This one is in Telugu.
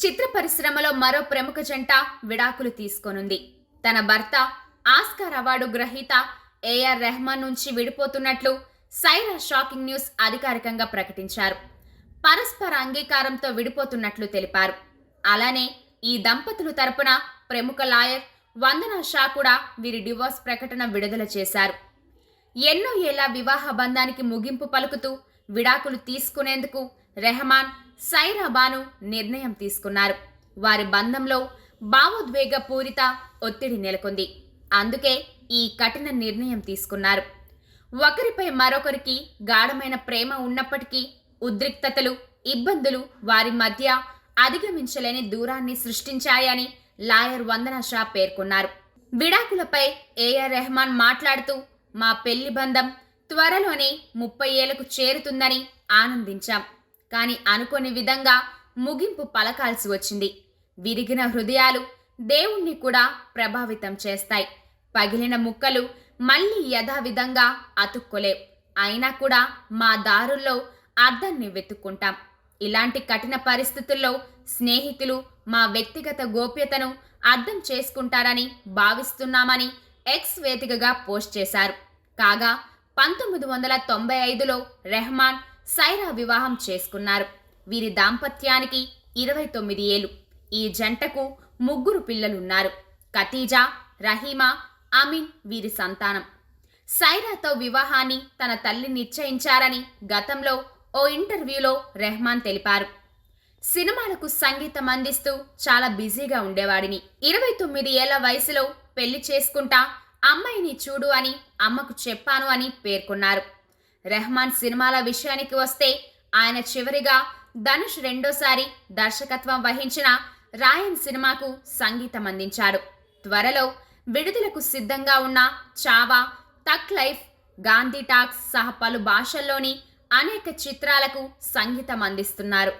చిత్ర పరిశ్రమలో మరో ప్రముఖ జంట విడాకులు తీసుకోనుంది. తన భర్త ఆస్కార్ అవార్డు గ్రహీత ఏఆర్ రెహమాన్ నుంచి విడిపోతున్నట్లు సైరా షాకింగ్ న్యూస్ అధికారికంగా ప్రకటించారు. పరస్పర అంగీకారంతో విడిపోతున్నట్లు తెలిపారు. అలానే ఈ దంపతులు తరపున ప్రముఖ లాయర్ వందనా షా కూడా వీరి డివోర్స్ ప్రకటన విడుదల చేశారు. ఎన్నో ఏళ్ళ వివాహ బంధానికి ముగింపు పలుకుతూ విడాకులు తీసుకునేందుకు రెహమాన్ సైరాబాను నిర్ణయం తీసుకున్నారు. వారి బంధంలో భావోద్వేగ పూరిత ఒత్తిడి నెలకొంది. అందుకే ఈ కఠిన నిర్ణయం తీసుకున్నారు. ఒకరిపై మరొకరికి గాఢమైన ప్రేమ ఉన్నప్పటికీ ఉద్రిక్తతలు ఇబ్బందులు వారి మధ్య అధిగమించలేని దూరాన్ని సృష్టించాయని లాయర్ వందన షా పేర్కొన్నారు. విడాకులపై ఏఆర్ రెహమాన్ మాట్లాడుతూ మా పెళ్ళి బంధం త్వరలోనే ముప్పై ఏళ్ళకు చేరుతుందని ఆనందించాం. కానీ అనుకోని విధంగా ముగింపు పలకాల్సి వచ్చింది. విరిగిన హృదయాలు దేవుణ్ణి కూడా ప్రభావితం చేస్తాయి. పగిలిన ముక్కలు మళ్ళీ యథావిధంగా అతుక్కోలేవు. అయినా కూడా మా దారుల్లో అర్థాన్ని వెతుక్కుంటాం. ఇలాంటి కఠిన పరిస్థితుల్లో స్నేహితులు మా వ్యక్తిగత గోప్యతను అర్థం చేసుకుంటారని భావిస్తున్నామని ఎక్స్ వేదికగా పోస్ట్ చేశారు. కాగా పంతొమ్మిది వందల తొంభై ఐదులో రెహమాన్ సైరా వివాహం చేసుకున్నారు. వీరి దాంపత్యానికి ఇరవై తొమ్మిది ఏళ్ళు. ఈ జంటకు ముగ్గురు పిల్లలున్నారు. ఖతీజా రహీమా అమీన్ వీరి సంతానం. సైరాతో వివాహాన్ని తన తల్లి నిశ్చయించారని గతంలో ఓ ఇంటర్వ్యూలో రెహమాన్ తెలిపారు. సినిమాలకు సంగీతం అందిస్తూ చాలా బిజీగా ఉండేవాడిని. ఇరవై తొమ్మిది ఏళ్ళ వయసులో పెళ్ళి చేసుకుంటా అమ్మాయిని చూడు అని అమ్మకు చెప్పాను అని పేర్కొన్నారు. రెహమాన్ సినిమాల విషయానికి వస్తే ఆయన చివరిగా ధనుష్ రెండోసారి దర్శకత్వం వహించిన రాయన్ సినిమాకు సంగీతం అందించాడు త్వరలో విడుదలకు సిద్ధంగా ఉన్న చావా తక్ లైఫ్ గాంధీ టాక్స్ సహా పలు భాషల్లోని అనేక చిత్రాలకు సంగీతం అందిస్తున్నారు.